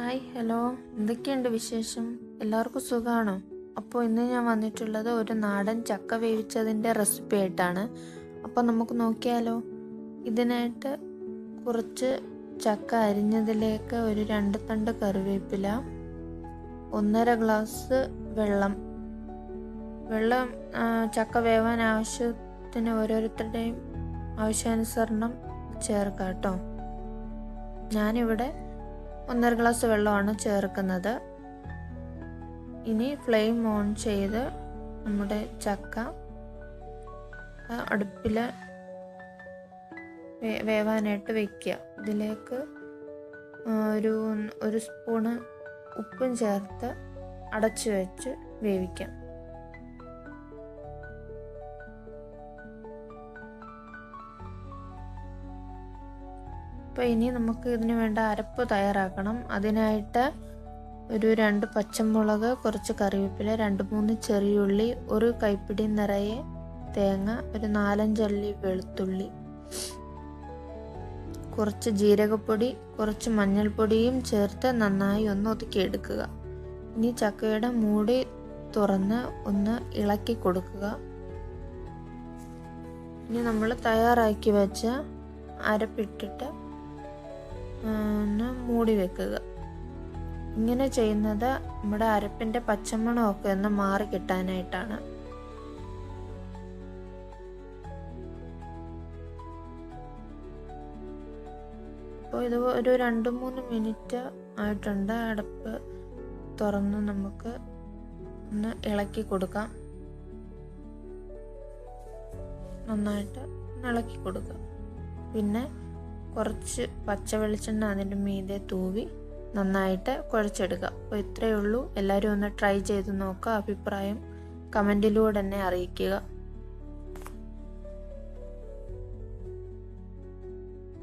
Hi hello. എന്തൊക്കെയുണ്ട് വിശേഷം? എല്ലാവർക്കും സുഖമാണോ അപ്പോൾ ഇന്ന് ഞാൻ വന്നിട്ടുള്ളത് ഒരു നാടൻ ചക്ക വേവിച്ചതിന്റെ റെസിപ്പി ആയിട്ടാണ്. അപ്പോൾ നമുക്ക് നോക്കിയാലോ. ഇതിനായിട്ട് കുറച്ച് ചക്ക അരിഞ്ഞതിലേക്ക് ഒരു രണ്ട് തണ്ട് കറിവേപ്പില ഒന്നര ഗ്ലാസ് വെള്ളം. വെള്ളം ചക്ക വേവാൻ ആവശ്യത്തിന് ഓരോരുത്തരുടെയും ആവശ്യാനുസരണം ചേർക്കാം കേട്ടോ. ഞാനിവിടെ ഒന്നര ഗ്ലാസ് വെള്ളമാണ് ചേർക്കുന്നത്. ഇനി ഫ്ലെയിം ഓൺ ചെയ്ത് നമ്മുടെ ചക്ക അടുപ്പിൽ വേവാനായിട്ട് വയ്ക്കുക ഇതിലേക്ക് ഒരു ഒരു സ്പൂണ് ഉപ്പും ചേർത്ത് അടച്ചു വെച്ച് വേവിക്കാം. അപ്പോൾ ഇനി നമുക്ക് ഇതിന് വേണ്ട അരപ്പ് തയ്യാറാക്കണം. അതിനായിട്ട് ഒരു രണ്ട് പച്ചമുളക് കുറച്ച് കറിവേപ്പില രണ്ട് മൂന്ന് ചെറിയുള്ളി ഒരു കൈപ്പിടി നിറയെ തേങ്ങ ഒരു നാലഞ്ചള്ളി വെളുത്തുള്ളി കുറച്ച് ജീരകപ്പൊടി കുറച്ച് മഞ്ഞൾപ്പൊടിയും ചേർത്ത് നന്നായി ഒന്ന് ഒതുക്കിയെടുക്കുക. ഇനി ചക്കയുടെ മൂടി തുറന്ന് ഒന്ന് ഇളക്കി കൊടുക്കുക. ഇനി നമ്മൾ തയ്യാറാക്കി വെച്ച അരപ്പിട്ടിട്ട് ഒന്ന് മൂടി വെക്കുക. ഇങ്ങനെ ചെയ്യുന്നത് നമ്മുടെ അരപ്പിന്റെ പച്ചമണമൊക്കെ ഒന്ന് മാറി കിട്ടാനായിട്ടാണ്. അപ്പോൾ ഇത് ഒരു രണ്ട് മൂന്ന് മിനിറ്റ് ആയിട്ടുണ്ട്. അടപ്പ് തുറന്ന് നമുക്ക് ഒന്ന് ഇളക്കി കൊടുക്കാം. നന്നായിട്ട് ഇളക്കി കൊടുക്കുക. പിന്നെ കുറച്ച് പച്ച വെളിച്ചെണ്ണ അതിന്റെ മീതെ തൂവി നന്നായിട്ട് കുഴച്ചെടുക്കുക. അപ്പോൾ ഇത്രയേ ഉള്ളൂ. എല്ലാവരും ഒന്ന് ട്രൈ ചെയ്ത് നോക്കുക. അഭിപ്രായം കമന്റിലൂടെ തന്നെ അറിയിക്കുക.